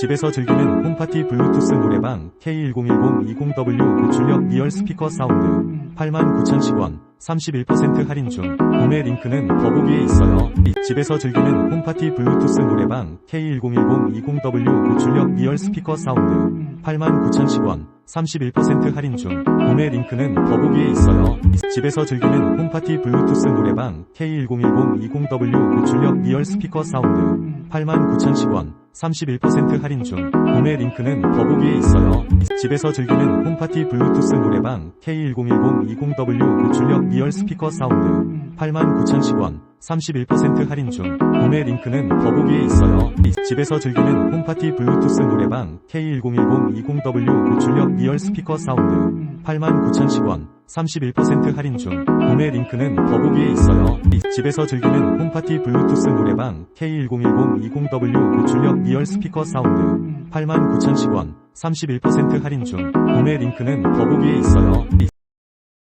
집에서 즐기는 홈파티 블루투스 노래방 K101020W 고출력 리얼 스피커 사운드 89,010원 31% 할인 중 구매 링크는 더보기에 있어요. 집에서 즐기는 홈파티 블루투스 노래방 K101020W 고출력 리얼 스피커 사운드 89,010원 31% 할인 중 구매 링크는 더보기에 있어요. 집에서 즐기는 홈파티 블루투스 노래방 K101020W 고출력 리얼 스피커 사운드 89,010원 31% 할인 중 구매 링크는 더보기에 있어요. 집에서 즐기는 홈파티 블루투스 노래방 K101020W 고출력 리얼 스피커 사운드 89,010원 31% 할인 중 구매 링크는 더보기에 있어요. 집에서 즐기는 홈파티 블루투스 노래방 K101020W 고출력 리얼 스피커 사운드 89,010원 31% 할인 중 구매 링크는 더보기에 있어요. 집에서 즐기는 홈파티 블루투스 노래방 K101020W 고출력 리얼 스피커 사운드 89,010원 31% 할인 중 구매 링크는 더보기에 있어요.